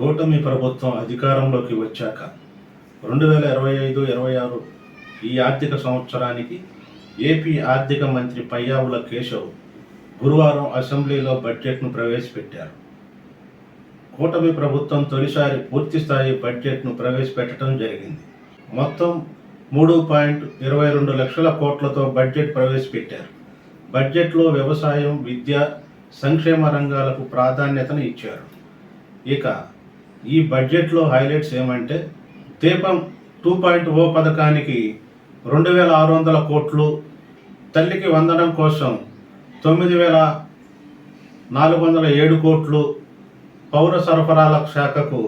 కూటమి ప్రభుత్వం అధికారంలోకి వచ్చాక రెండు వేల ఇరవై ఐదు ఇరవై ఆరు ఈ ఆర్థిక సంవత్సరానికి ఏపీ ఆర్థిక మంత్రి పయ్యావుల కేశవ్ గురువారం అసెంబ్లీలో బడ్జెట్ను ప్రవేశపెట్టారు. కూటమి ప్రభుత్వం తొలిసారి పూర్తిస్థాయి బడ్జెట్ను ప్రవేశపెట్టడం జరిగింది. మొత్తం మూడు పాయింట్ ఇరవై రెండు లక్షల కోట్లతో బడ్జెట్ ప్రవేశపెట్టారు. బడ్జెట్లో వ్యవసాయం విద్య సంక్షేమ రంగాలకు ప్రాధాన్యతను ఇచ్చారు. ఇక ఈ బడ్జెట్లో హైలైట్స్ ఏమంటే దీపం టూ పాయింట్ ఓ పథకానికి రెండు వేల ఆరు వందల కోట్లు తల్లికి వందడం కోసం తొమ్మిది వేల నాలుగు వందల ఏడు కోట్లు పౌర సరఫరాల శాఖకు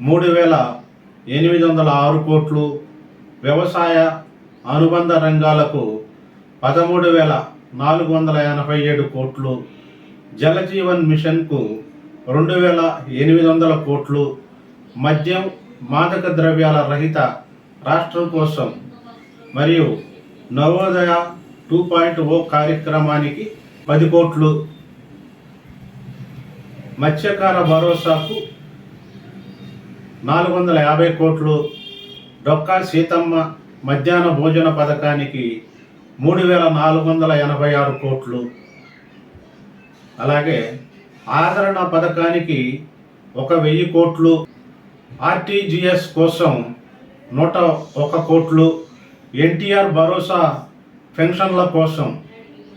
మూడు వేల ఎనిమిది వందల ఆరు కోట్లు వ్యవసాయ అనుబంధ రంగాలకు పదమూడు వేల నాలుగు వందల ఎనభై ఏడు కోట్లు జలజీవన్ మిషన్కు రెండు వేల ఎనిమిది వందల కోట్లు మద్యం మాదక ద్రవ్యాల రహిత రాష్ట్రం కోసం మరియు నవోదయ టూ పాయింట్ ఓ కార్యక్రమానికి పది కోట్లు. మత్స్యకార భరోసాకు నాలుగు వందల యాభై కోట్లు. డొక్కా సీతమ్మ మధ్యాహ్న భోజన పథకానికి మూడు వేల నాలుగు వందల ఎనభై ఆరు కోట్లు. అలాగే ఆదరణ పథకానికి ఒక వెయ్యి కోట్లు ఆర్టీజీఎస్ కోసం నూట ఒక కోట్లు ఎన్టీఆర్ భరోసా పెన్షన్ల కోసం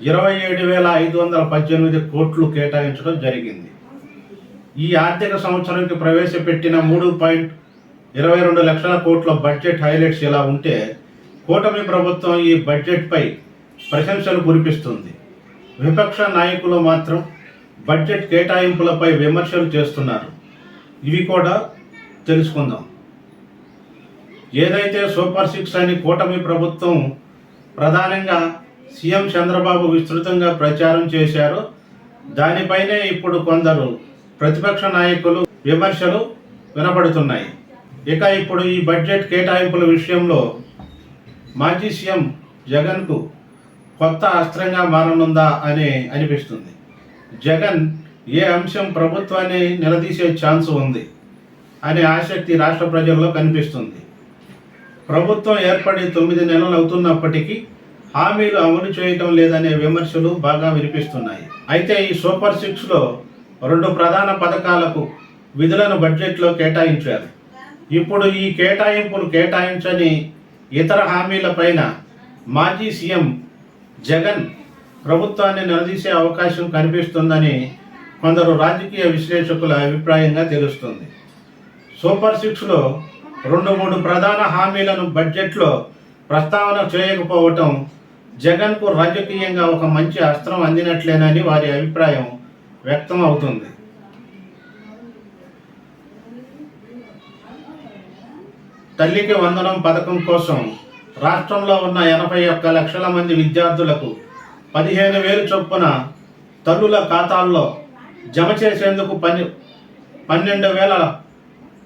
ఇరవై ఏడు వేల ఐదు వందల పద్దెనిమిది కోట్లు కేటాయించడం జరిగింది. ఈ ఆర్థిక సంవత్సరానికి ప్రవేశపెట్టిన మూడు పాయింట్ ఇరవై రెండు లక్షల కోట్ల బడ్జెట్ హైలైట్స్ ఇలా ఉంటే కూటమి ప్రభుత్వం ఈ బడ్జెట్పై ప్రశంసలు కురిపిస్తుంది. విపక్ష నాయకులు మాత్రం బడ్జెట్ కేటాయింపులపై విమర్శలు చేస్తున్నారు. ఇవి కూడా తెలుసుకుందాం. ఏదైతే సూపర్ సిక్స్ అని కూటమి ప్రభుత్వం ప్రధానంగా సీఎం చంద్రబాబు విస్తృతంగా ప్రచారం చేశారో దానిపైనే ఇప్పుడు కొందరు ప్రతిపక్ష నాయకులు విమర్శలు వినపడుతున్నాయి. ఇక ఇప్పుడు ఈ బడ్జెట్ కేటాయింపుల విషయంలో మాజీ సీఎం జగన్కు కొత్త అస్త్రంగా మారనుందా అని అనిపిస్తుంది. జగన్ ఏ అంశం ప్రభుత్వాన్ని నిలదీసే ఛాన్స్ ఉంది అనే ఆసక్తి రాష్ట్ర ప్రజల్లో కనిపిస్తుంది. ప్రభుత్వం ఏర్పడి తొమ్మిది నెలలు అవుతున్నప్పటికీ హామీలు అమలు చేయటం లేదనే విమర్శలు బాగా వినిపిస్తున్నాయి. అయితే ఈ సూపర్ సిక్స్లో రెండు ప్రధాన పథకాలకు విధులను బడ్జెట్లో కేటాయించారు. ఇప్పుడు ఈ కేటాయింపులు కేటాయించని ఇతర హామీలపైన మాజీ సీఎం జగన్ ప్రభుత్వాన్ని నిలదీసే అవకాశం కనిపిస్తుందని కొందరు రాజకీయ విశ్లేషకుల అభిప్రాయంగా తెలుస్తుంది. సూపర్ సిక్స్లో రెండు మూడు ప్రధాన హామీలను బడ్జెట్లో ప్రస్తావన చేయకపోవటం జగన్కు రాజకీయంగా ఒక మంచి అస్త్రం అందినట్లేనని వారి అభిప్రాయం వ్యక్తం అవుతుంది తల్లికి వందనం పథకం కోసం రాష్ట్రంలో ఉన్న ఎనభై ఒక్క లక్షల మంది విద్యార్థులకు పదిహేను వేలు చొప్పున తల్లుల ఖాతాల్లో జమ చేసేందుకు పని పన్నెండు వేల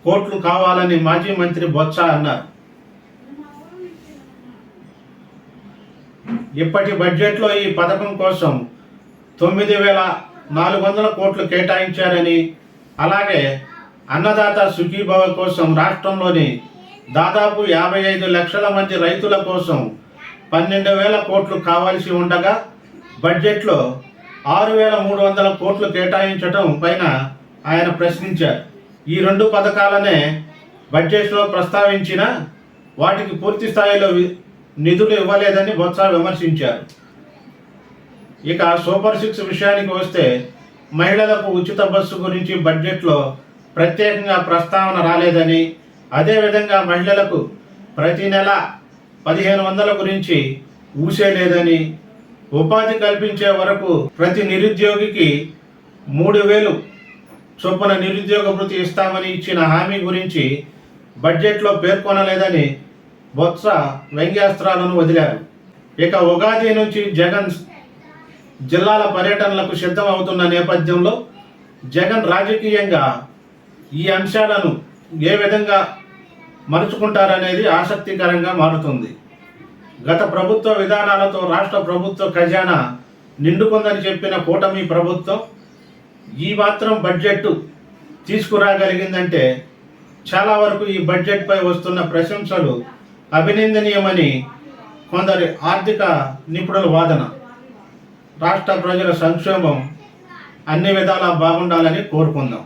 కోట్లు కావాలని మాజీ మంత్రి బొత్స అన్నారు. ఇప్పటి బడ్జెట్లో ఈ పథకం కోసం తొమ్మిది వేల నాలుగు వందల కోట్లు కేటాయించారని అలాగే అన్నదాత సుఖీభవ కోసం రాష్ట్రంలోని దాదాపు యాభై ఐదు లక్షల మంది రైతుల కోసం పన్నెండు వేల కోట్లు కావాల్సి ఉండగా బడ్జెట్లో ఆరు వేల మూడు వందల కోట్లు కేటాయించటం పైన ఆయన ప్రశ్నించారు. ఈ రెండు పథకాలనే బడ్జెట్లో ప్రస్తావించిన వాటికి పూర్తి స్థాయిలో నిధులు ఇవ్వలేదని బొత్స విమర్శించారు. ఇక సూపర్ సిక్స్ విషయానికి వస్తే మహిళలకు ఉచిత బస్సు గురించి బడ్జెట్లో ప్రత్యేకంగా ప్రస్తావన రాలేదని అదేవిధంగా మహిళలకు ప్రతి నెల పదిహేను వందల గురించి ఊసే లేదని ఉపాధి కల్పించే వరకు ప్రతి నిరుద్యోగికి మూడు వేలు చొప్పున నిరుద్యోగ వృత్తి ఇస్తామని ఇచ్చిన హామీ గురించి బడ్జెట్లో పేర్కొనలేదని బొత్స వ్యంగ్యాస్త్రాలను వదిలారు. ఇక ఉగాది నుంచి జగన్ జిల్లాల పర్యటనలకు సిద్ధం అవుతున్న నేపథ్యంలో జగన్ రాజకీయంగా ఈ అంశాలను ఏ విధంగా మలుచుకుంటారనేది ఆసక్తికరంగా మారుతుంది. గత ప్రభుత్వ విధానాలతో రాష్ట్ర ప్రభుత్వ ఖజానా నిండుకుందని చెప్పిన కూటమి ప్రభుత్వం ఈ మాత్రం బడ్జెట్ తీసుకురాగలిగిందంటే చాలా వరకు ఈ బడ్జెట్పై వస్తున్న ప్రశంసలు అభినందనీయమని కొందరి ఆర్థిక నిపుణుల వాదన. రాష్ట్ర ప్రజల సంక్షేమం అన్ని విధాలా బాగుండాలని కోరుకుందాం.